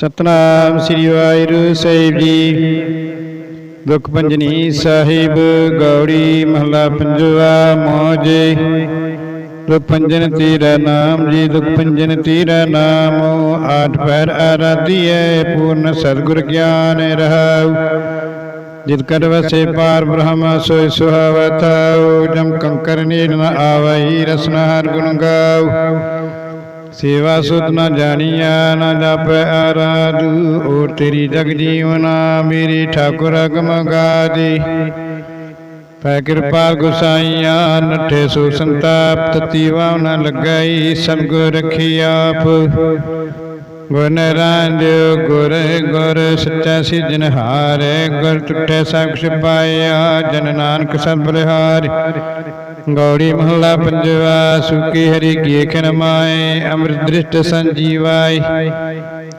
ਸਤਨਾਮ ਸ੍ਰੀ ਵਾਹਿਗੁਰੂ ਸਾਹਿਬ ਜੀ। ਦੁਖ ਪੰਜਨੀ ਸਾਹਿਬ ਗੌੜੀ ਮਹਲਾ ਪੰਜਵਾ ਮੋਜੇ। ਦੁਖ ਪੰਜਨ ਤੇਰਾ ਨਾਮ ਜੀ, ਦੁਖ ਪੰਜਨ ਤੇਰਾ ਨਾਮ। ਆਠ ਪੈਰ ਆਰਾਧੀਐ, ਪੂਰਨ ਸਤਿਗੁਰ ਗਿਆਨ ਰਹਾਉ। ਜਿਤ ਕਰ ਵਸੇ ਪਾਰ ਬ੍ਰਹਮ, ਸੋਇ ਸੁਹਾਵਤਾਉ ਜਮ ਕੰਕਰ ਨੀਰ ਨ ਆਵਈ ਰਸਨਾ ਹਰ ਗੁਣ ਗਾਉ। ਸੇਵਾ ਸੁਤ ਨਾ ਜਾਣੀਆ ਨਾ ਜਾਪੈ ਆਰਾਧੂ। ਓ ਤੇਰੀ ਜਗ ਜੀਵਨਾ, ਮੇਰੀ ਠਾਕੁਰ ਅਗਮ ਗਾਦੀ ਪੈ ਕਿਰਪਾ ਗੁਸਾਈਆ, ਨਠੇ ਸੋ ਸੰਤਾਪ ਤਤੀ ਵਾਵ ਨ ਲੱਗਈ ਸਤਿਗੁਰ ਰਖੀ ਆਪ। ਗੁਣ ਰਾਂਝਿਓ ਗੁਰ ਗੁਰ ਸੱਚਾ ਸਿਜਨਹਾਰ ਗੁਰ ਟੁੱਟੇ ਸਭ ਕੁਛ ਪਾਇਆ ਜਨ ਨਾਨਕ ਸਭ ਬਲਿਹਾਰ ਗੌੜੀ ਮਹੱਲਾ ਪੰਜਵਾ ਸੁਖੀ ਹਰੀ ਕੀ ਖਨ ਮਾਏ, ਅੰਮ੍ਰਿਤ ਦ੍ਰਿਸ਼ਟ ਸੰਜੀਵਾਈ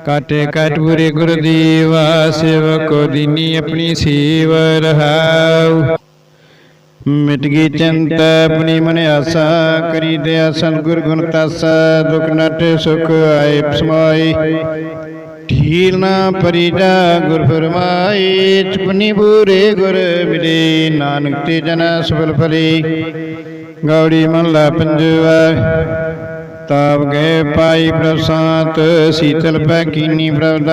ਕਾਟੇ ਕਾਟ ਪੂਰੇ ਗੁਰ ਦੀਵਾ ਸੇਵਕੋ ਦੀਨੀ ਆਪਣੀ ਸੇਵ ਰਹਾਉ। ਮਿਟ ਗਈ ਚਿੰਤ, ਆਪਣੀ ਮਨ ਆਸਾ, ਕਰੀ ਦਿਆ ਸਤਿਗੁਰ ਗੁਣ ਤਾਸਾ, ਦੁਖ ਨਟੇ ਸੁਖ ਆਏ ਸਮਾਈ ਢੀਲ ਨਾ ਪਰਿਜਾ ਗੁਰ ਫਰਮਾਈ, ਚਪਨੀ ਬੂਰੇ ਗੁਰ ਮਿਲੇ। ਨਾਨਕ ਤੇ ਜਨ ਸਫਲ ਫਲੀ। ਗੌੜੀ ਮਹਲਾ ਪੰਜਵਾ। ਤਾਪ ਗਏ ਪਾਈ ਪ੍ਰਸਾਤ ਸੀਤਲ ਪੈ ਕੀਨੀ ਪ੍ਰਭ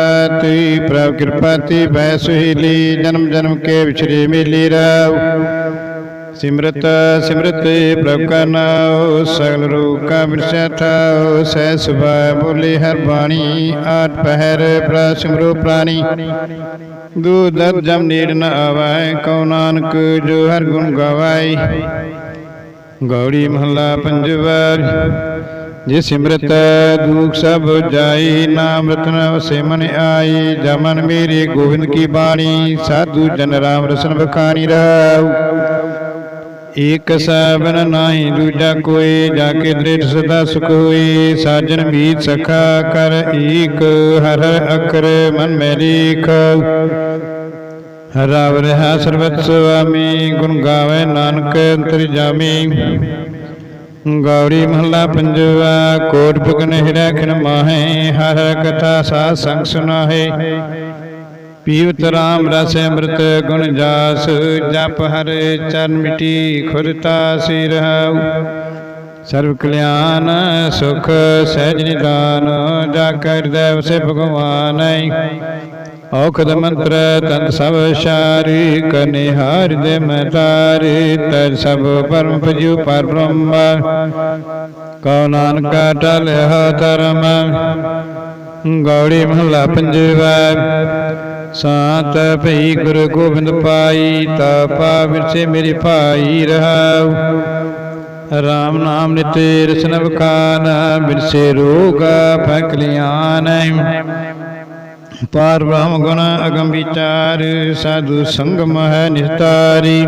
ਪ੍ਰਭ ਕਿਰਪਾ ਤੇ ਬੈ ਸੁਹੀਲੀ, ਜਨਮ ਜਨਮ ਕੇ ਵਿਛਰੇ ਮੇਲੀ ਰਾਉ। ਸਿਮਰਤ ਸਿਮਰਤ ਪ੍ਰਭ ਕਾ ਨਾਉ ਸਗਲ ਰੂਪ ਕਾ ਬਿਰਸੈ ਥਾਉ ਸਹਿ ਸੁਭਾ ਬੋਲੇ ਹਰ ਬਾਣੀ ਆਠ ਪਹਿਰ ਪ੍ਰਭ ਸਿਮਰੋ ਪ੍ਰਾਣੀ। ਦੂਦਰ ਜਮ ਨੀਰ ਨ ਆਵੈ ਕਉ ਨਾਨਕ ਜੋ ਹਰ ਗੁਣ ਗਾਵੈ ਗੌੜੀ ਮਹੱਲਾ ਪੰਜਵਾ ਜੇ ਸਿਮਰਤ ਦੁਖ ਸਭ ਜਾਈ ਨਾਮ ਰਤਨ ਵਸੇ ਆਈ ਜਮਨ ਮੇਰੇ ਗੋਬਿੰਦ ਕੀ ਬਾਣੀ, ਸਾਧੂ ਜਨ ਰਾਮ ਰਸਨ ਬਖਾਨੀ ਰਹਾਉ ਏਕ ਸਬਨ ਨਾਹੀ ਦੂਜਾ ਕੋਈ, ਜਾ ਕੇ ਦ੍ਰਿੜ ਸਦਾ ਸੁਖ ਹੋਈ, ਸਾਜਨ ਬੀਤ ਸਖਾ ਕਰ ਏਕ, ਹਰ ਅਕਰ ਮਨ ਮੈ ਲੀਖ। ਰਾਵ ਰਹਾ ਸਰਬਤ ਸੁਆਮੀ ਗੁਣ ਗਾਵੇ ਨਾਨਕ ਅੰਤਰ ਜਾਮੀ। ਗੌੜੀ ਮਹੱਲਾ ਪੰਜਵਾ, ਕੋਟ ਬੁਗਨ ਹਿਰੈ ਖਿਨ ਮਾਹੇ, ਹਰ ਕਥਾ ਸਾ ਸੰਗ ਸੁਨਾਹੇ। ਪੀਵਤ ਰਾਮ ਰਸ ਅੰਮ੍ਰਿਤ ਗੁਣ ਜਾਸ, ਜਪ ਹਰ ਚਰਨ ਮਿਟੀ ਖੁਰਤਾ ਸੇ ਰਹਾਉ ਸਰਬ ਕਲਿਆਣ ਸੁਖ ਸਹਿਜ ਨਿਦਾਨ, ਜਾ ਕਰ ਦੇਵ ਵਸੇ ਭਗਵਾਨ ਔਖਦ ਮੰਤਰ ਤੰਤ ਸਭ ਸ਼ਾਰੀ, ਕਨੇ ਹਾਰ ਦੇ ਮਤਾਰੇ ਤਰ ਸਭ ਪਰਮ ਪਜੂ ਪਰ ਬ੍ਰਹਮ। ਕਉ ਨਾਨਕਾ ਟਲਿਆ ਧਰਮ, ਗੌੜੀ ਮਹਲਾ ਪੰਜਵਾ। ਸਾਤ ਭਈ ਗੁਰੂ ਗੋਬਿੰਦ ਪਾਈ ਤਾਪਾ ਵਿਰਸੇ ਮੇਰੇ ਭਾਈ ਰਹਾਉ। ਰਾਮ ਨਾਮ ਨਿਤੇ ਰਸਨ ਬਖਾਨ ਬਿਰਸੇ ਰੋਗ ਫਕਲਿਆਨ ਪਾਰ ਬ੍ਰਹਮ ਗੁਣ ਅਗਮ ਵਿਚਾਰ ਸਾਧੂ ਸੰਗਮ ਹੈ ਨਿਸਤਾਰੀ।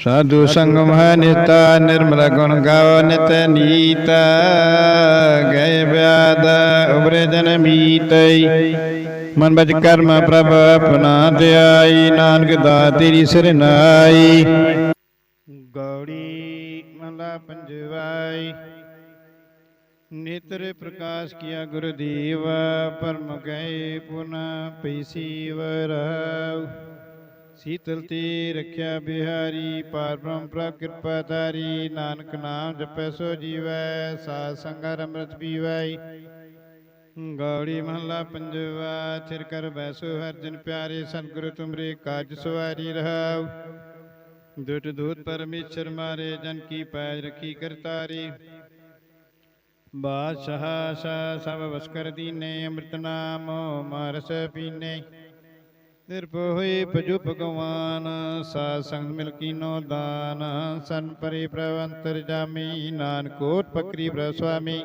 ਸਾਧੂ ਸੰਗਮ ਹੈ ਨਿਤਾ ਨਿਰਮਲ ਗੁਣ ਗਾਵ ਨਿਤ ਨੀਤ, ਗਏ ਬਿਆਦ ਉਬਰੇ ਜਨ ਮੀਤਈ। ਮਨ ਬਚ ਕਰਮ ਪ੍ਰਭ ਆਪਣਾ ਧਿਆਈ, ਨਾਨਕ ਦਾ ਤੇਰੀ ਸਰਨਾਈ ਗੌੜੀ ਮਹਲਾ ਪੰਜਵਾਈ। ਨੇਤਰ ਪ੍ਰਕਾਸ਼ ਕੀਆ ਗੁਰਦੇਵ, ਪਰਮ ਗਏ ਪੁਨਾ ਪਈਸੀ ਵਰਾਉ ਸੀਤਲ ਤੇ ਰੱਖਿਆ ਬਿਹਾਰੀ ਪਾਰ ਬ੍ਰਹਮ ਕਿਰਪਾ ਧਾਰੀ ਨਾਨਕ ਨਾਮ ਜਪੈ ਸੋ ਜੀਵੈ, ਸਾਧ ਸੰਗਰ ਅੰਮ੍ਰਿਤ ਪੀਵੈ ਗੌੜੀ ਮਹੱਲਾ ਪੰਜਵਾ ਥਿਰ ਕਰ ਬੈਸੋ ਹਰਜਨ ਪਿਆਰੇ, ਸਤਿਗੁਰੂ ਤੁਮਰੇ ਕਾਜ ਸਵਾਰੀ ਰਹਾਉ। ਦੁਟ ਦੂਤ ਪਰਮੇਸ਼ਰ ਮਾਰੇ, ਜਨ ਕੀ ਪੈਜ ਰਖੀ ਕਰਤਾਰੀ। ਬਾਦਸ਼ਾਹ ਸਾ ਸਭ ਵਸਕਰ ਦੀਨੇ, ਅੰਮ੍ਰਿਤ ਨਾਮ ਮਾਰਸ ਪੀਨੇ। ਨਿਰਭਉ ਹੋਏ ਭਜੋ ਭਗਵਾਨ ਸਾਧ ਸੰਗ ਮਿਲ ਕੀਨੋ ਦਾਨ। ਸਨ ਪਰੇ ਪ੍ਰਵੰਤਰ ਜਾਮੀ ਨਾਨਕੋਟ ਪਕਰੀ ਪ੍ਰਭ ਸੁਆਮੀ।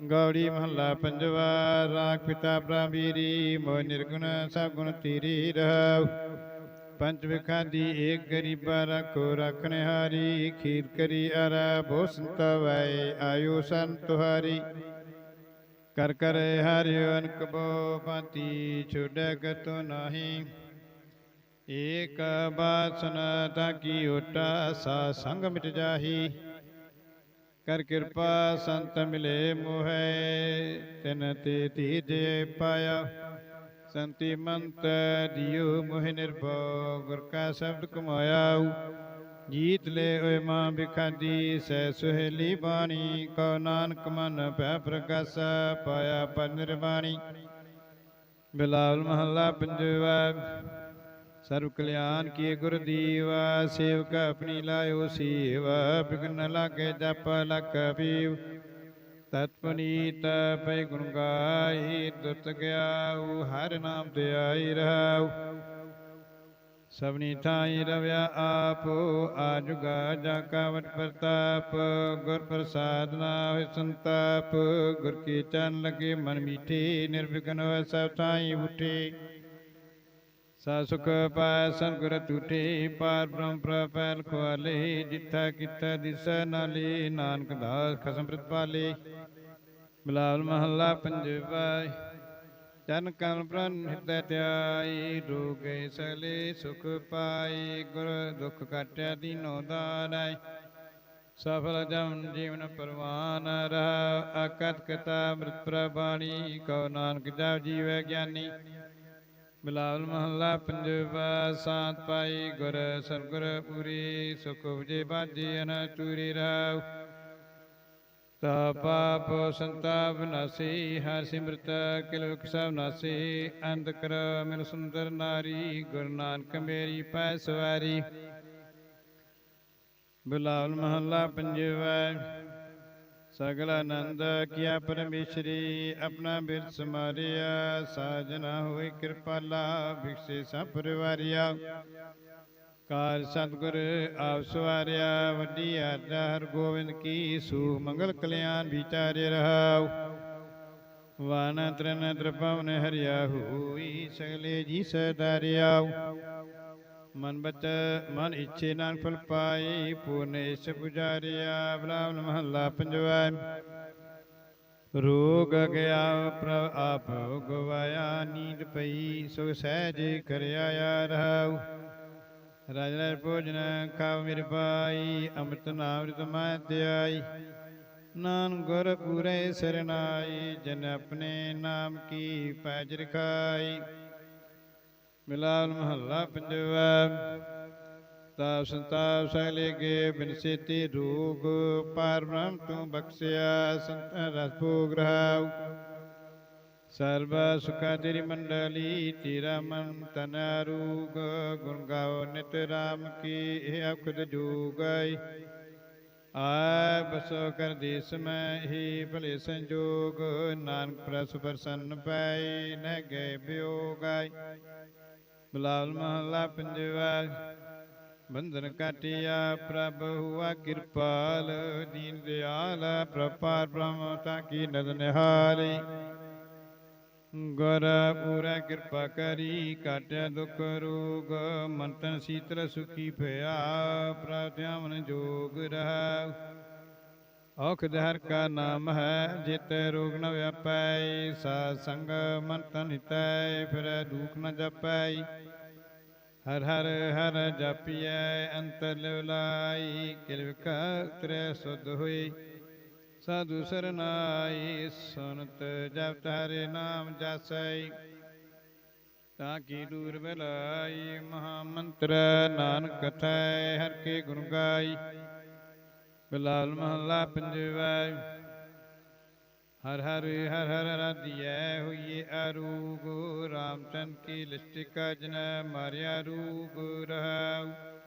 ਗੌੜੀ ਮਹੱਲਾ ਪੰਜਵਾ, ਰਾਖ ਪਿਤਾ ਪ੍ਰਭੀਰੀ ਮੋਹ ਨਿਰਗੁਣ ਸਗੁਣ ਤੀਰੀ ਤੇਰੀ ਰਹਾਉ ਪੰਜ ਵਿਖਾਦੀ ਏਕ ਗਰੀਬਾ ਰਖੋ ਰਖਨੇ ਹਾਰੀ ਖੀਰ ਕਰੀ ਅਰਾ ਭੋ ਸੰਤਵੈ ਆਯੂ ਸੰਤ ਤੁਹਾਰੀ। ਕਰ ਕਰ ਹਰਿ ਅਨਕ ਬੋ ਭਾਂਤੀ ਛੁਡੈ ਗਤੋ ਨਾਹੀ। ਏਕ ਬਾਤ ਸੁਨ ਤਾ ਕੀ ਓਟਾ, ਸਾ ਸੰਗ ਮਿਟ ਜਾਹੀ। ਕਰ ਕਿਰਪਾ ਸੰਤ ਮਿਲੇ ਮੋਹੈ, ਤਿਨ ਤੇ ਤੀਜੇ ਪਾਇਆ। ਸੰਤੀ ਮੰਤ ਦਿਓ ਮੋਹਿ ਨਿਰਭਉ, ਗੁਰ ਕਾ ਸ਼ਬਦ ਕਮਾਇਆ। ਜੀਤ ਲੈ ਓਏ ਮਾਂ ਬਿਖਾਦੀ ਸਹਿ ਸੁਹੇਲੀ ਬਾਣੀ, ਕਉ ਨਾਨਕ ਮਨ ਭੈ ਪ੍ਰਗਾਸਾ ਪਾਇਆ ਪਰ ਨਿਰਵਾਣੀ ਬਿਲਾਵਲ ਮਹੱਲਾ ਪੰਜਵਾ, ਸਰਬ ਕਲਿਆਣ ਕੀ ਗੁਰਦੀਵਾ ਸੇਵਕ ਆਪਣੀ ਲਾਇਓ ਸੇਵਾ, ਬਿਗਨ ਲਾਗੇ ਜਪ ਲਖ ਪੀਵ। ਤਤ ਪੁਨੀਤ ਪੈ ਗੁਣ ਗਾਈ ਦੁਤ ਗਿਆਉ, ਹਰ ਨਾਮ ਤੇ ਆਈ ਰਹਾਉ। ਸਭਨੀ ਥਾਈ ਰਵਿਆ ਆਪੋ, ਆਜੁਗਾ ਜਾ ਕਾਵਟ ਪ੍ਰਤਾਪ। ਗੁਰ ਪ੍ਰਸਾਦ ਨਾ ਹੋਇ ਸੰਤਾਪ, ਗੁਰ ਕੀ ਚਰਨ ਲਗੇ ਮਨ ਮੀਠੇ, ਨਿਰਵਿਘਨ ਹੋਇ ਸਭ ਥਾਈ ਉਠੇ। ਸਾ ਸੁਖ ਪਾਇ ਸੰਗੁਰ ਟੂਟੇ ਪਾਰ ਬ੍ਰਹਮ ਪ੍ਰਪੈਲ ਖਵਾਲੇ ਜਿੱਥਾ ਕੀਤਾ ਦਿਸ ਨਾਲੇ, ਨਾਨਕ ਦਾਸ ਖਸਮ ਪ੍ਰਤਪਾਲੇ। ਬਿਲਾਵਲ ਮਹੱਲਾ ਪੰਜਵਾ ਜਨ ਕਲ ਪ੍ਰਣ ਹਿਰਦੈ ਧਿਆਈ, ਰੋਗੇ ਸਲੇ ਸੁਖ ਪਾਈ, ਗੁਰ ਦੁਖ ਕਾਟਿਆ ਦੀਨੋ ਦਾਨੈ ਸਫਲ ਜਮ ਜੀਵਨ ਪਰਵਾਨ ਰਹਾ ਆਕਤ ਕਤਾ ਮ੍ਰਿਤ ਪ੍ਰਬਾਣੀ ਕਉ ਨਾਨਕ ਜਪ ਜੀਵੈ ਗਿਆਨੀ। ਬਿਲਾਵਲ ਮਹੱਲਾ ਪੰਜਵਾ, ਸਾਤ ਪਾਈ ਗੁਰ ਸਰਗੁਰ ਪੂਰੀ, ਸੁਖ ਉਪਜੇ ਬਾਜੀ ਅਨ ਤੂਰੀ ਰਾਵ ਤਾ ਪਾਪ ਸੰਤਾਪ ਨਾਸੀ, ਹਰ ਸਿਮਰਤ ਕਿਲਵਕ ਸਭ ਨਾਸੀ। ਅੰਧ ਕਰ ਮਿਲ ਸੁੰਦਰ ਨਾਰੀ, ਗੁਰੂ ਨਾਨਕ ਮੇਰੀ ਪੈ ਸਵਾਰੀ। ਬਿਲਾਵਲ ਮਹੱਲਾ ਪੰਜਵਾ, ਸਗਲ ਆਨੰਦ ਕੀਆ ਪਰਮੇਸ਼ਰੀ, ਆਪਣਾ ਬਿਰਤ ਸਮਾਰਿਆ। ਸਾਜਨਾ ਹੋਈ ਕਿਰਪਾਲਾ ਬਿਕਸੇ ਸਭ ਪਰਿਵਾਰਿਆ। ਕਾਰ ਸਤਗੁਰ, ਆਪ ਸਵਾਰਿਆ ਵੱਡੀ ਆਜਾ ਹਰ ਗੋਬਿੰਦ ਕੀ ਸੂ ਮੰਗਲ ਕਲਿਆਣ ਵਿਚਾਰੇ ਰਹਾਉ। ਵਾਨ ਤਰਨ ਤ੍ਰਿਪਵਨ ਹਰਿਆ ਹੋਈ, ਸਗਲੇ ਜੀ ਸਦਾਰਿਆਉ ਮਨ ਬਚ, ਮਨ ਇੱਛੇ ਨਾਲ ਫਲ ਪਾਏ ਪੂਰਨੇਸ਼ ਪੁਜਾਰਿਆ ਬਲਾਵਲ ਮਹੱਲਾ ਪੰਜਵਾ ਰੋਗ ਗਿਆ ਪ੍ਰਭ ਆਪ ਗਵਾਇਆ, ਨੀਂਦ ਪਈ ਸੋ ਸਹਿਜ ਕਰਿਆ ਰਹਾਉ। ਰਾਜ ਰਾਜ ਭੋਜਨ ਖਾਵ ਮੇਰੇ ਪਾਈ, ਅੰਮ੍ਰਿਤ ਨਾਮ ਰਿਤ ਮੈਂ ਧਿਆਈ। ਨਾਨ ਗੁਰ ਪੂਰੇ ਸਰਨਾਈ ਜਨ ਆਪਣੇ ਨਾਮ ਕੀ ਪੈਜ ਰਖਾਈ। ਮਿਲਾਲ ਮਹੱਲਾ ਪੰਜਵਾ ਤਾਪ ਸੰਤਾਪ ਸਗਲੇ ਕੇ ਬਿਨ ਸੇਤੀ ਰੋਗ ਪਾਰ ਬ੍ਰਹਮ ਤੂੰ ਬਖਸ਼ਿਆ, ਸੰਤ ਰਸ ਭੋਗ ਰਹਾਉ। ਸਰਬ ਸੁਖਾ ਤੇਰੀ ਮੰਡਲੀ ਤੇਰਾ ਮਨ ਤਨ ਰੂਗ ਗੁਣ ਗਾਓ ਨਿਤ ਰਾਮ ਕੀ ਇਹ ਅਖਦ ਜੋਗਾਈ ਆ ਬਸੋ ਕਰ ਦੇਸ ਮੈਂ ਹੀ ਭਲੇ ਸੰਜੋਗ ਨਾਨਕ ਪ੍ਰਸ ਪ੍ਰਸੰਨ ਪਾਈ ਨ ਗਏ ਬਿਯੋਗਾਈ ਬਲਾਲ ਮਹਲਾ ਪੰਜਵਾ ਬੰਧਨ ਕਾਟਿਆ ਪ੍ਰਭ ਹੁਆ ਕਿਰਪਾਲ ਦੀਨ ਦਿਆਲ ਪ੍ਰਪਾਰ ਬ੍ਰਹਮ ਤਾਂ ਕੀ ਨਦ ਨਿਹਾਲੀ ਗੁਰ ਪੂਰਾ ਕਿਰਪਾ ਕਰੀ ਕਾਟਿਆ ਦੁਖ ਰੋਗ ਮਨ ਤਨ ਸੀਤਲ ਸੁਖੀ ਭਇਆ ਪ੍ਰਤਿਆ ਮਨ ਜੋਗ ਰਹਾ ਔਖਦ ਹਰ ਕਾ ਨਾਮ ਹੈ ਜਿਤ ਰੋਗ ਨ ਵਿਆਪੈ ਸਾ ਸੰਗ ਮਨ ਤਨ ਹਿਤੈ ਫਿਰ ਦੁਖ ਨ ਜਪੈ ਹਰ ਹਰ ਹਰ ਜਪੀਐ ਅੰਤਰ ਲਿਵਲਾਈ ਕਿਰਵਿਕ ਉਤਰੈ ਸੁਧ ਹੋਈ ਸਾਧੂ ਸਰਨਾਈ, ਸੁਨਤ ਜਪ ਹਰੇ ਨਾਮ ਜਸੈ ਤਾਂ ਕੀ ਦੂਰ ਬਲਾਈ ਮਹਾ ਮੰਤਰ ਨਾਨਕ ਕਥੈ ਹਰ ਕੇ ਗੁਣ ਗਾਈ। ਬਿਲਾਲ ਮਹੱਲਾ ਪੰਜਵਾ, ਹਰ ਹਰ ਹਰ ਹਰ ਰਾਧਿਐ ਹੋਈਏ ਅਰੂਗ ਰਾਮਚੰਦ ਕੀ ਲਿਸਟਿਕ ਜਨ ਮਾਰਿਆ ਰੂਗ ਰਹਾਉ।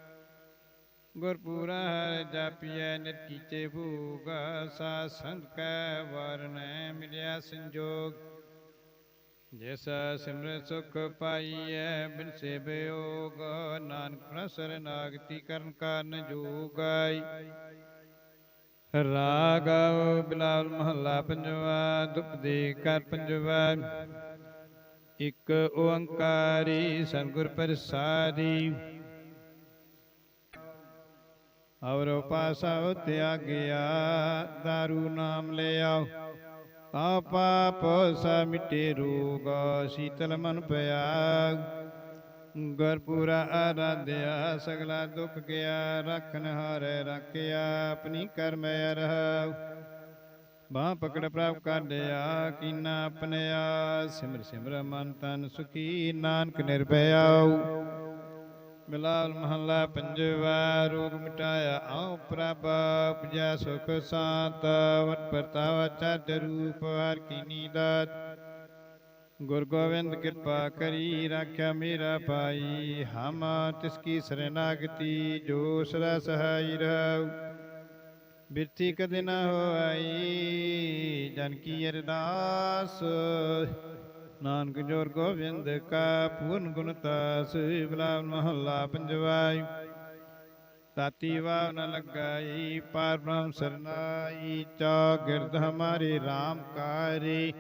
ਗੁਰਪੂਰਾ ਹਰ ਜਾਪੀਐ ਨਿਤ ਕੀਤੇ ਭੂਗ ਸਾ ਸੰਤ ਕੈ ਵਰਨੈ ਮਿਲਿਆ ਸੰਜੋਗ। ਜਿਸ ਸਿਮਰਤ ਸੁਖ ਪਾਈਐ, ਬਿਨ ਸੇ ਬਿਯੋਗ ਨਾਨਕ ਪ੍ਰਸਰ ਨਾਗਤੀ ਕਰਨ ਕਾਰਨ ਜੋਗਾਈ। ਰਾਗ ਬਿਲਾਲ ਮਹੱਲਾ ਪੰਜਵਾ ਦੁਪਦੇ ਕਰ ਪੰਜਵਾ। ਇਕ ਓੰਕਾਰੀ ਸਤਿਗੁਰ ਪ੍ਰਸਾਦੀ। ਔਰ ਉਪਾਸਾ ਤਿਆਗਿਆ ਦਾਰੂ ਨਾਮ ਲਿਆਓ। ਤਾ ਪਾਪ ਸਾ ਮਿਟੇ ਰੋਗ, ਸੀਤਲ ਮਨ ਪਿਆ ਗੁਰਪੂਰਾ ਆਰਾਧਿਆ, ਸਗਲਾ ਦੁੱਖ ਗਿਆ ਰਖਨ ਹਾਰੇ ਰੱਖਿਆ, ਆਪਣੀ ਕਰਮ ਅਰਹਉ ਬਾਹ ਪਕੜ ਪ੍ਰਭ ਕਾਢਿਆ, ਕੀਨਾ ਆਪਣਿਆ ਸਿਮਰ ਸਿਮਰ ਮਨ ਤਨ ਸੁਖੀ, ਨਾਨਕ ਨਿਰਭਇਆਉ ਮਿਲਾਲ ਮਹੱਲਾ ਪੰਜਵਾ ਰੋਗ ਮਿਟਾਇਆ ਆਉ ਪ੍ਰਭ, ਉਪਜੈ ਸੁਖ ਸਾਤ, ਵਟ ਪਰਤਾਵਾ ਚੜ ਰੂਪ, ਹਰ ਕੀਨੀ ਦਾਤ ਗੁਰ ਗੋਬਿੰਦ ਕਿਰਪਾ ਕਰੀ, ਰਾਖਿਆ ਮੇਰਾ ਪਾਈ ਹਮ ਤਿਸ ਕੀ ਸਰਨਾਗਤੀ, ਜੋ ਸਦਾ ਸਹਾਈ ਰਹੂ। ਬਿਰਤੀ ਕਦੇ ਨਾ ਹੋਈ ਜਨ ਕੀ ਅਰਦਾਸ ਨਾਨਕ ਜੋਰ ਗੋਬਿੰਦ ਕਾ ਪੂਰਨ ਗੁਣ ਤਾਸ ਬਲਾਵ ਮਹੱਲਾ ਪੰਜਵਾਈ। ਤਾਤੀ ਵਾਵ ਨ ਲਗਾਈ, ਪਾਰ ਬ੍ਰਹਮ ਸਰਨਾਈ ਚਾ ਗਿਰਦ ਹਮਾਰੇ RAM ਕਾਰੀ।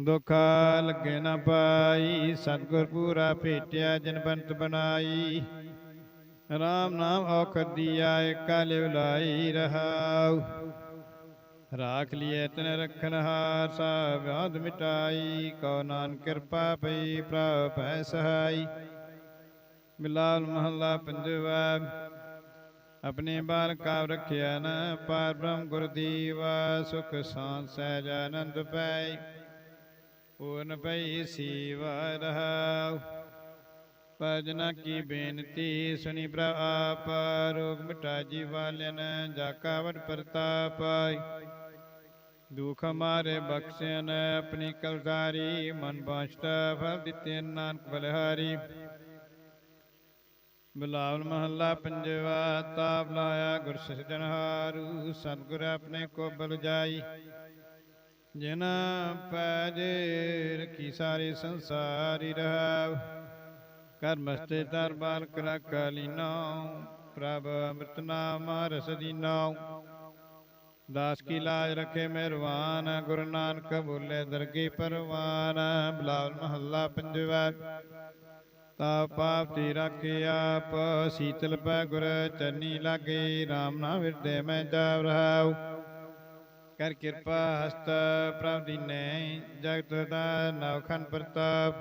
ਦੁਖਾ ਲੱਗੇ ਨਾ ਪਾਈ, ਸਤਿਗੁਰ ਪੂਰਾ ਭੇਟਿਆ ਜਨਬੰਤ ਬਣਾਈ। ਰਾਮ ਨਾਮ ਔਖ ਦੀਆ, ਏਕਾ ਲਿਵ ਲਾਈ ਰਹਾਉ। ਰਾਖ ਲਿਏ ਤਨ ਰਖਨ ਹਾਰ ਸਾ ਵਿਆਦ ਮਿਟਾਈ, ਕਉ ਨਾਨਕ ਕਿਰਪਾ ਪਈ, ਪ੍ਰਭ ਭੈ ਸਹਾਈ। ਮਿਲਾਲ ਮਹੱਲਾ ਪੰਜਵਾ, ਆਪਣੇ ਬਾਲ ਕਾਵ ਰਖਿਆ ਨ ਪਾਰ ਬ੍ਰਹਮ ਗੁਰ ਦੀਵਾ, ਸੁਖ ਸਾਂਤ ਸਹਿਜ ਆਨੰਦ ਪੈ ਪੂਰਨ ਪਈ ਸੀਵਾ ਰਹਾਉ। ਭਜਨਾ ਕੀ ਬੇਨਤੀ, ਸੁਣੀ ਪ੍ਰਭ ਆਪ, ਰੋਗ ਮਿਟਾ ਜੀਵਾਲਨ ਜਾ ਕਾਵਟ ਵਡ ਪ੍ਰਤਾਪ ਦੁਖ ਮਾਰੇ ਬਖਸ਼ਣ ਆਪਣੀ ਕਲਦਾਰੀ ਮਨ ਬਾਸ਼ਤਾ ਫਲ ਦਿੱਤੇ ਨਾਨਕ ਬਲਿਹਾਰੀ। ਬਿਲਾਵਲ ਮਹੱਲਾ ਪੰਜਵਾ, ਤਾਪ ਲਾਇਆ ਗੁਰ ਸਿਰਜਣਹਾਰੂ ਸਤਿਗੁਰ ਆਪਣੇ ਕੋ ਬਲ ਜਾਈ। ਜਿਨ ਪੈਜ ਰਖੀ ਸਾਰੇ ਸੰਸਾਰੀ ਰਹਾਉ। ਕਰ ਮਸਤੇ ਦਰਬਾਰ ਕਰਾ ਕਾਲੀਨਾ ਪ੍ਰਭ ਅੰਮ੍ਰਿਤ ਨਾਮ ਰਸ ਦੀਨਾ ਦਾਸ ਕੀ ਲਾਜ ਰੱਖੇ ਮਿਹਰਵਾਨ ਗੁਰੂ ਨਾਨਕ ਬੋਲੇ ਦਰਗੀ ਪਰਵਾਨ ਬਲਾਵਲ ਮਹੱਲਾ ਪੰਜਵਾ। ਤਾ ਪਾਪ ਤੇ ਰੱਖਿਆ ਆਪ, ਸੀਤਲ ਪੈ ਗੁਰ ਚਰਨੀ ਲਾਗੇ RAM ਨਾਮ ਵਿਰਦੇ ਮੈਂ ਜਾਵ ਰਹਾਉ। ਕਰ ਕਿਰਪਾ ਹਸਤ ਪ੍ਰਭ ਦੀਨੇ ਜਗਤ ਦਾ ਨਵਖਨ ਪ੍ਰਤਾਪ।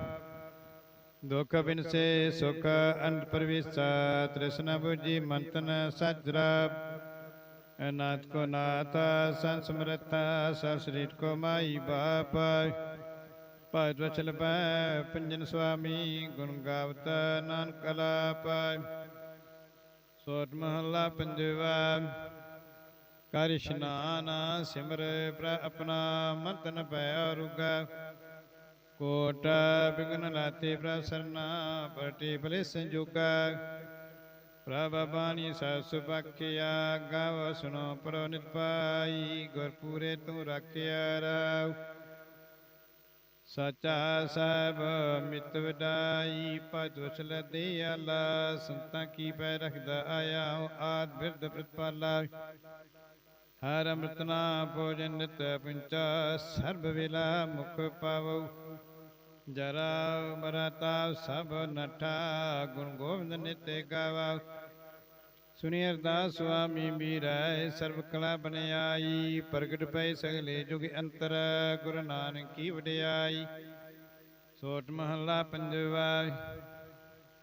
ਦੁਖ ਬਿਨਸੇ ਸੁਖ ਅੰਤ ਪਰਵੇਸਾ, ਤ੍ਰਿਸ਼ਨਾ 부ਜੀ ਮੰਤਨ ਸਜਰਾ। ਅਨਾਥ ਕੋ ਨਾਥ ਸੰਸਮਰਤਾ ਸਰ ਸਰੀਰ ਕੋ ਮਾਈ ਬਾਪ। ਭਗਤ ਵਚਲ ਪੈ ਪੰਜਨ ਸੁਆਮੀ ਗੁਣ ਗਾਵਤ, ਨਾਨਕ ਕਲਾ ਸੋਟ ਮਹੱਲਾ ਪੰਜਵਾ, ਕਰ ਇਸ਼ਨਾਨ ਸਿਮਰ ਪ੍ਰ ਆਪਣਾ ਮੰਤਨ ਪੈ ਰੁਗਾ ਕੋਟ ਬਿਗਨ ਲਾਤੇ ਪ੍ਰਸਰਨਾ ਪਰਟੀ ਭਲੇ ਸੰਜੋਗਾ ਪ੍ਰਭ ਬਾਣੀ ਸਸ ਬਖਿਆ ਗਾਵ ਸੁਨੋ ਪ੍ਰੋ ਨਿਤ ਪਾਈ ਗੁਰ ਪੂਰੇ ਤੂੰ ਰੱਖਿਆ ਰਾਉ ਸਚਾ ਸਭ ਮਿਤ ਵਡਾਈ, ਭਜ ਵਸਲ ਦੇ ਆਲਾ, ਸੰਤਾਂ ਕੀ ਪੈ ਰਖਦਾ ਆਇਆ ਆਦ ਬਿਰਦ ਪ੍ਰਤਪਾਲਾ। ਹਰ ਅੰਮ੍ਰਿਤਨਾ ਭੋਜਨ ਨਿਤ ਪਿੰਚਾ ਸਰਬ ਵੇਲਾ ਮੁਖ ਪਾਵਉ ਜਰਾ ਮਰਤਾ ਸਭ ਨਠਾ, ਗੁਣ ਗੋਬਿੰਦ ਨਿਤੇ ਗਾਵਾ। ਸੁਣੀ ਅਰਦਾਸ ਸੁਆਮੀ ਮੀਰੈ ਸਰਬ ਕਲਾ ਬਨਿਆਈ ਪ੍ਰਗਟ ਪਏ ਸਗਲੇ ਜੁਗ ਅੰਤਰ, ਗੁਰੂ ਨਾਨਕ ਕੀ ਵਡਿਆਈ। ਸੋਟ ਮਹੱਲਾ ਪੰਜਵਾ,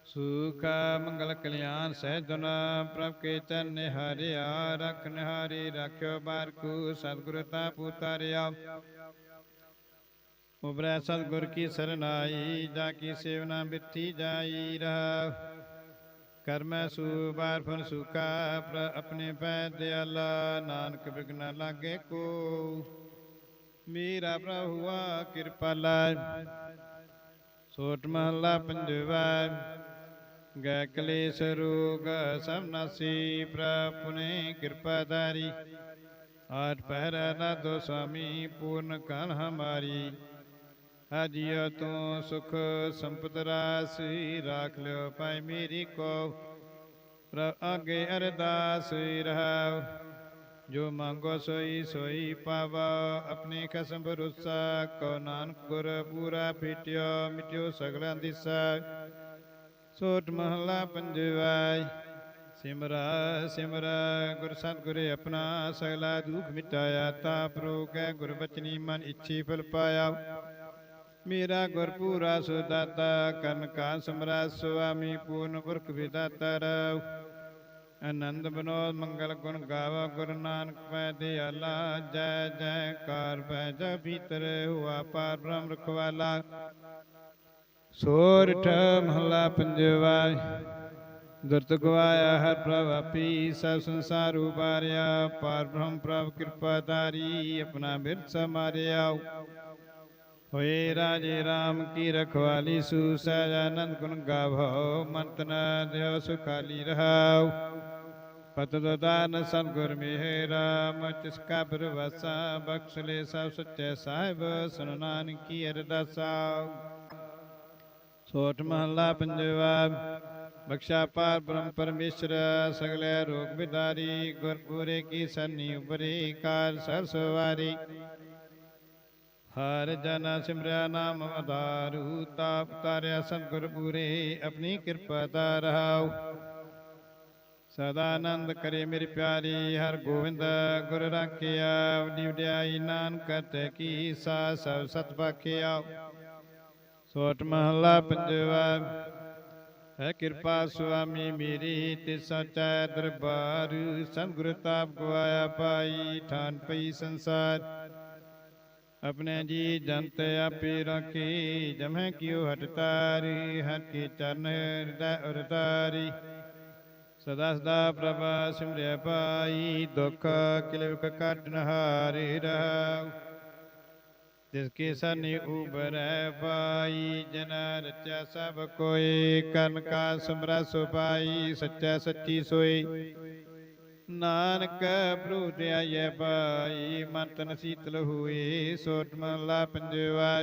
ਸੁਖ ਮੰਗਲ ਕਲਿਆਣ ਸਹਿਜਨ ਪ੍ਰਭ ਕੇ ਚਰਨ ਹਰਿਆ ਰਖ ਨਿਹਾਰੀ, ਰਾਖਿਓ ਬਾਰਕੂ ਸਤਿਗੁਰ ਤਾ ਪੁਤਾਰਿਆ ਉਬਰੈ ਸਤਿਗੁਰ ਕੀ ਸਰਨਾਈ, ਜਾ ਕੀ ਸੇਵਨਾ ਬਿਰਥੀ ਜਾਈ ਰਹਾ ਕਰਮੈ ਸੂ ਬਾਰ ਫਨ ਸੁਕਾ ਪ੍ਰ ਆਪਣੇ ਪੈ ਦਿਆਲਾ, ਨਾਨਕ ਬਿਗਨ ਲਾਗੇ ਕੋ ਮੇਰਾ ਪ੍ਰਭੂਆ ਕਿਰਪਾਲਾ ਸੋਟ ਮਹਲਾ ਪੰਜਵਾ, ਗੈ ਕਲੇਸ਼ ਰੋਗ, ਸਭ ਨਾਸੀ ਪ੍ਰਪੁਨੇ ਕਿਰਪਾ ਧਾਰੀ। ਆਠ ਪਹਿਰਾ ਨਾ ਦੋ ਸੁਆਮੀ ਪੂਰਨ ਕਲ ਹਮਾਰੀ। ਹਾਜੀਓ ਤੂੰ ਸੁਖ ਸੰਪਤ ਰਾਸੀ ਰਾਖ ਲਿਓ ਪਾਈ ਮੇਰੀ ਕੋ ਪ੍ਰਭ ਅੱਗੇ ਅਰਦਾਸ ਰਹਾਉ। ਜੋ ਮੰਗੋ ਸੋਈ ਸੋਈ ਪਾਵਾ ਆਪਣੇ ਕਸਮ ਭਰੋਸਾ ਕੋ ਨਾਨਕ ਗੁਰ ਪੂਰਾ ਪੀਟਿਓ ਮਿਟਿਓ ਸਗਲਾਂ ਦਿਸਾ ਸੋਟ ਮਹਲਾ ਪੰਜਵਾਈ, ਸਿਮਰਾ ਸਿਮਰਾ, ਗੁਰ ਸਤਿਗੁਰੇ ਆਪਣਾ ਸਗਲਾ ਦੁਖ ਮਿਟਾਇਆ, ਤਾ ਰੋਗੈ ਗੁਰ ਬਚਨੀ ਮਨ ਇੱਛੀ ਫਲ ਪਾਇਆ। ਮੇਰਾ ਗੁਰ ਪੂਰਾ ਸੁਦਾਤਾ ਕਰਨ ਕਾ ਸਮਰਾ ਸੁਆਮੀ ਪੂਰਨ ਪੁਰਖ ਵਿਦਾਤਾ ਰਉ ਆਨੰਦ ਬਨੋਦ ਮੰਗਲ ਗੁਣ ਗਾਵਾ, ਗੁਰੂ ਨਾਨਕ ਪੈ ਦਿਆਲਾ, ਜੈ ਜੈ ਕਾਰ ਪੈ ਜਾ ਭੀਤਰ ਹੁਆ ਪਾਰ ਬ੍ਰਹਮ ਰਖਵਾਲਾ ਸੋਰਠ ਮਹਲਾ ਪੰਜਵਾ, ਦੁਰਤ ਗਵਾਇਆ ਹਰ ਪ੍ਰਭ ਆਪੀ, ਸਭ ਸੰਸਾਰ ਉਬਾਰਿਆ ਪਾਰ ਬ੍ਰਹਮ ਪ੍ਰਭ ਕਿਰਪਾ ਧਾਰੀ, ਆਪਣਾ ਬਿਰਤ ਸਮਾਰਿਆ ਹੋਏ ਰਾਜੇ RAM ਕੀ ਰਖਵਾਲੀ ਸੂ ਸਹਿਜ ਆਨੰਦ ਗੁਣ ਗਾਵੋ ਮੰਤਨ ਦਿਓ ਸੁਖਾਲੀ ਰਹਾਉ। ਪਤ ਦਾਨ ਸਤਿਗੁਰ ਮਿਹਰਾ ਮਚਿਸ ਕਾ ਬਰਵਸਾ ਬਖਸ਼ ਲੈ ਸਭ ਸੱਚੇ ਸਾਹਿਬ ਸੁਨ ਨਾਨਕੀ ਅਰਦਾਸਾ। ਸੋਠ ਮਹਲਾ ਪੰਜਵਾ, ਬਖਸ਼ਾ ਪਾਰ ਬ੍ਰਹਮ ਪਰਮੇਸ਼ਰ, ਸਗਲੇ ਰੋਗ ਬਿਦਾਰੀ, ਗੁਰਪੂਰੇ ਕੀ ਸੰਨੀ ਉਪਰੀ, ਕਾਰ ਸਰਸਵਾਰੀ ਹਰ ਜਨ ਸਿਮਰਿਆ ਨਾਮ ਅਧਾਰੂ, ਤਾਪ ਤਾਰਿਆ ਸਤਿਗੁਰ ਪੂਰੇ ਆਪਣੀ ਕਿਰਪਾ ਦਾ ਰਹਾਉ। ਸਦਾ ਆਨੰਦ ਕਰੇ ਮੇਰੀ ਪਿਆਰੀ, ਹਰ ਗੋਬਿੰਦ ਗੁਰ ਰਾਖਿਆ। ਵਡੀ ਵਡਿਆਈ ਨਾਨਕ ਤੇ ਕੀ ਸਾ ਸਭ ਸਤ ਬਖਿਆ ਸੋਟ ਮਹਲਾ ਪੰਜਵਾ, ਹੈ ਕਿਰਪਾ ਸੁਆਮੀ ਮੇਰੀ, ਤੇ ਸਚੈ ਦਰਬਾਰ ਸੰਗੁਰ ਤਾਪ ਗਵਾਇਆ ਪਾਈ, ਠਾਨ ਪਈ ਸੰਸਾਰ। ਆਪਣੇ ਜੀ ਜੰਤ ਆਪੇ ਰੱਖੀ, ਜਮੈ ਕਿਉ ਹਟ ਤਾਰੀ, ਹਰ ਕੀ ਚਰਨ ਹਿਰਦੈ ਉਰਤਾਰੀ ਸਦਾ ਸਦਾ ਪ੍ਰਭਾ ਸਿਮਰਿਆ ਪਾਈ, ਦੁਖ ਕਿਲਵਕ ਕਾਟਨ ਹਾਰੇ ਰਹਾਉ ਜਿਸ ਕੀ ਸਨੀ ਉਬਰੈ ਪਾਈ, ਜਨ ਰਚਿਆ ਸਭ ਕੋਏ ਕਰਨ ਕਾ ਸਮਰਾ ਸੁਪਾਈ ਸੱਚਾ ਸੱਚੀ ਸੋਈ। ਨਾਨਕ ਪ੍ਰਭੂ ਧਿਆਇ ਪਾਈ ਮਨ ਤਨ ਸੀਤਲ ਹੋਏ, ਸੋਟ ਮਹਲਾ ਪੰਜਵਾ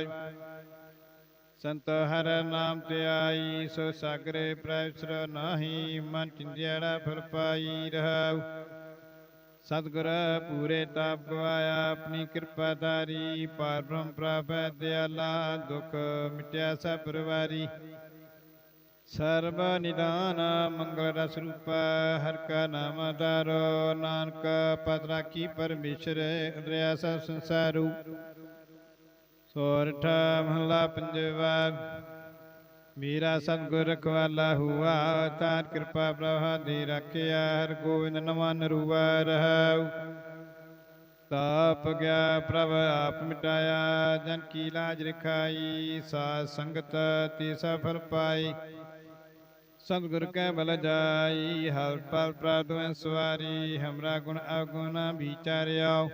ਸੰਤ ਹਰ ਨਾਮ ਤੇ ਆਈ, ਸੋ ਸਾਗਰੇ ਪ੍ਰੈਸਰ ਨਾਹੀ, ਮਨ ਚਿੰਜੜਾ ਫਲ ਪਾਈ ਰਹਾਉ। ਸਤਿਗੁਰ ਪੂਰੇ ਤਾਪ ਗਵਾਇਆ, ਆਪਣੀ ਕਿਰਪਾ ਧਾਰੀ, ਪਾਰ ਬ੍ਰਹਮ ਪ੍ਰਾਪੈ ਦਿਆਲਾ, ਦੁਖ ਮਿਟਿਆ ਸਭ ਪਰਵਾਰੀ। ਸਰਬ ਨਿਦਾਨ ਮੰਗਲ ਰਸ ਰੂਪ ਹਰ ਕਾ ਨਾਮ ਧਾਰੋ ਨਾਨਕ ਪਦ ਰਾਖੀ ਪਰਮੇਸ਼ਰ ਰਿਆ ਸਭ ਸੰਸਾਰੂ। ਸੋਰਠ ਮਹਲਾ ਪੰਜਵਾ, ਮੇਰਾ ਸਤਿਗੁਰ ਰਖਵਾਲਾ ਹੁਆ ਤਾਂ ਕਿਰਪਾ ਪ੍ਰਭਾ ਦੀ ਰੱਖਿਆ, ਹਰ ਗੋਬਿੰਦ ਨਮਨ ਰੂਆ ਰਹਾਉ। ਤਾਪ ਗਿਆ ਪ੍ਰਭ ਆਪ ਮਿਟਾਇਆ, ਜਨ ਕੀ ਲਾਜ ਰਖਾਈ, ਸਾਧ ਸੰਗਤ ਤੇ ਸਫਲ ਪਾਈ ਸਤਿਗੁਰ ਕੈ ਬਲ ਜਾਈ, ਹਰ ਪਲ ਪ੍ਰਦੁਨ ਸਵਾਰੀ, ਹਮਰਾ ਗੁਣ ਅਗੁਣ ਵਿਚਾਰਿਆਓ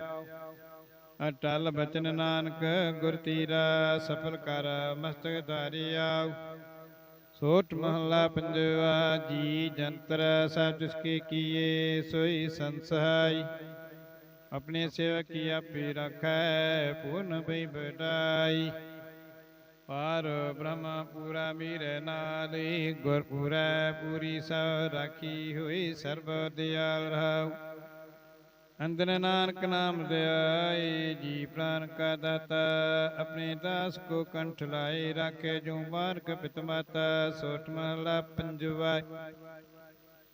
ਅਟਲ ਬਚਨ ਨਾਨਕ, ਗੁਰ ਤੀਰਾ, ਸਫਲ ਕਰ ਮਸਤਕ ਧਾਰਿਆ। ਸੋਟ ਮਹਲਾ ਪੰਜਵਾ, ਜੀ ਜੰਤਰ, ਸਭ ਜਿਸ ਕੇ ਕੀਏ, ਸੋਈ ਸੰਸਹਾਈ ਆਪਣੇ ਸੇਵਕ ਕੀ ਆਪੇ ਰਖੈ ਪੂਰਨ ਬਈ ਬਟਾਈ ਪਾਰ ਬ੍ਰਹਮ ਪੂਰਾ ਮੀਰੇ ਨਾਲੇ ਗੁਰ ਪੂਰਾ ਪੂਰੀ ਸਭ ਰਾਖੀ ਹੋਈ, ਸਰਬ ਦਿਆਲ ਰਹਾਉ। ਅੰਦਰ ਨਾਨਕ ਨਾਮ ਦਿਆਏ, ਜੀ ਪ੍ਰਾਨ ਕਾ ਦਾਤਾ, ਆਪਣੇ ਦਾਸ ਕੋ ਕੰਠ ਲਾਏ, ਰਾਖੇ ਜੋ ਮਾਰਗ ਪਿਤ ਮਾਤਾ ਸੋਟ ਮਹਲਾ ਪੰਜਵਾ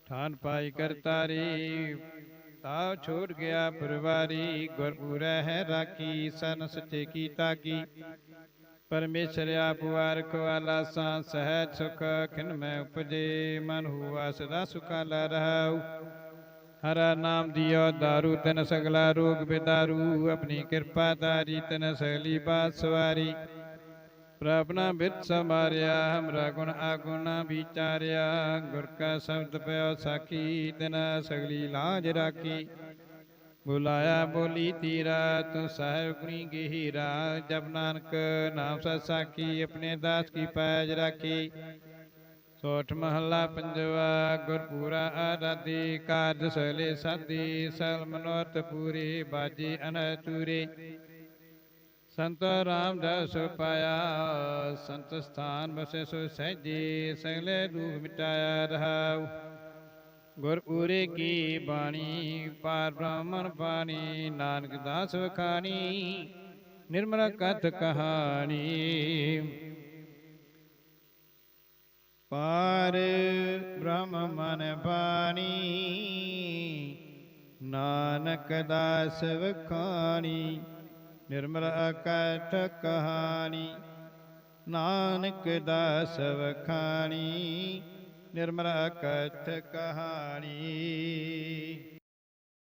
ਠਾਨ ਪਾਈ ਕਰਤਾਰੀ ਤਾ ਛੋੜ ਗਿਆ ਪਰਵਾਰੀ, ਗੁਰਪੁਰੈ ਹੈ ਰਾਖੀ, ਸਨ ਸਚੇ ਕੀ ਤਾਕੀ ਪਰਮੇਸ਼ਰਿਆ ਆਪ ਵਾਰਖ ਵਾਲਾ ਸਾ ਸਹਿਜ ਸੁਖ ਖਿਨ ਮੈਂ ਉਪਜੇ, ਮਨ ਹੁਆ ਸਦਾ ਸੁਖਾਲਾ ਰਹਾਉ। ਹਰਾ ਨਾਮ ਦਿਓ ਦਾਰੂ ਤਨ ਸਗਲਾ ਰੋਗ ਬਿਦਾਰੂ, ਆਪਣੀ ਕਿਰਪਾ ਦਾਰੀ ਤਨ ਸਗਲੀ ਬਾਤ ਸਵਾਰੀ। ਪ੍ਰਭਨਾ ਬਿਤ ਸਮਾਰਿਆ, ਹਮਰਾ ਗੁਣ ਆਗੁਣ ਵਿਚਾਰਿਆ, ਗੁਰ ਕਾ ਸ਼ਬਦ ਪਿਓ ਸਾਖੀ ਤਨ ਸਗਲੀ ਲਾਜ ਰਾਖੀ। ਬੁਲਾਇਆ ਬੋਲੀ ਤੀਰਾ ਤੂੰ ਸਾਹਿਬ ਗੁਣੀ ਗਹੀਰਾ ਜਬ ਨਾਨਕ ਨਾਮ ਸਤ ਸਾਖੀ, ਆਪਣੇ ਦਾਸ ਕੀ ਪੈਜ ਰਾਖੀ। ਸੋਠ ਮਹੱਲਾ ਪੰਜਵਾ, ਗੁਰਪੂਰਾ ਆਰਾਧੀ, ਕਾਰਜ ਸਲੇ ਸਾਦੀ ਸਲ ਮਨੋਰਥ ਪੂਰੀ, ਬਾਜੀ ਅਨਤੂਰੇ ਸੰਤ ਰਾਮਦਾਸ ਪਾਇਆ, ਸੰਤ ਸਥਾਨ ਬਸੇ ਸੋ ਸਹਿਜੇ, ਸਗਲੇ ਦੁਖ ਮਿਟਾਇਆ ਰਹਾਉ। ਗੁਰਪੂਰੇ ਕੀ ਬਾਣੀ ਪਾਰ ਬ੍ਰਾਹਮਣ ਬਾਣੀ ਨਾਨਕ ਦਾਸ ਵਖਾਣੀ ਨਿਰਮਲ ਕਥ ਕਹਾਣੀ। ਪਾਰ ਬ੍ਰਹਮ ਮਨ ਬਾਣੀ ਨਾਨਕ ਦਾਸ ਵਖਾਣੀ ਨਿਰਮਲ ਅਕਟ ਕਹਾਣੀ ਨਾਨਕ ਦਾਸ ਵਖਾਣੀ। ਨਿਰਮਲ ਕਥ ਕਹਾਣੀ।